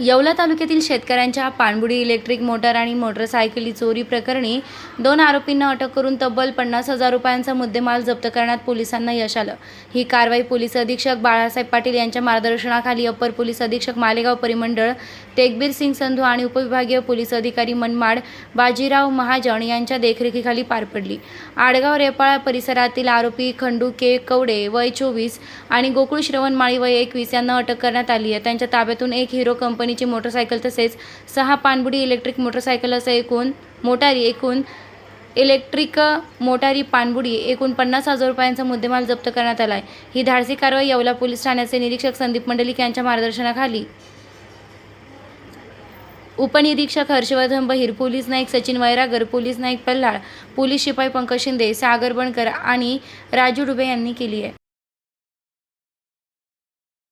येवला तालुक्यातील शेतकऱ्यांच्या पाणबुडी इलेक्ट्रिक मोटर आणि मोटरसायकली चोरी प्रकरणी दोन आरोपींना अटक करून तब्बल पन्नास हजार रुपयांचा मुद्देमाल जप्त करण्यात पोलिसांना यश आलं. ही कारवाई पोलीस अधीक्षक बाळासाहेब पाटील यांच्या मार्गदर्शनाखाली अप्पर पोलीस अधीक्षक मालेगाव परिमंडळ तेगबीर सिंग संधू आणि उपविभागीय पोलीस अधिकारी मनमाड बाजीराव महाजन यांच्या देखरेखीखाली पार पडली. आडगाव रेपाळा परिसरातील आरोपी खंडू के. कवडे वय चोवीस आणि गोकुळ श्रवण माळी वय एकवीस यांना अटक करण्यात आली आहे. त्यांच्या ताब्यातून एक हिरो कंपनी कंपनीची मोटरसायकल तसेच सहा पाणबुडी इलेक्ट्रिक मोटरसायकल असं एकूण मोटारी एकूण इलेक्ट्रिक मोटारी पाणबुडी एकूण पन्नास हजार रुपयांचा मुद्देमाल जप्त करण्यात आला आहे ही धाडसी कारवाई येवला पोलीस ठाण्याचे निरीक्षक संदीप मंडलिक यांच्या मार्गदर्शनाखाली. उपनिरीक्षक Harshvardhan Bahir police Naik Sachin Vairagar police Naik Palhal police शिपाई पंकज शिंदे सागर बनकर आणि राजू डुबे यांनी केली आहे.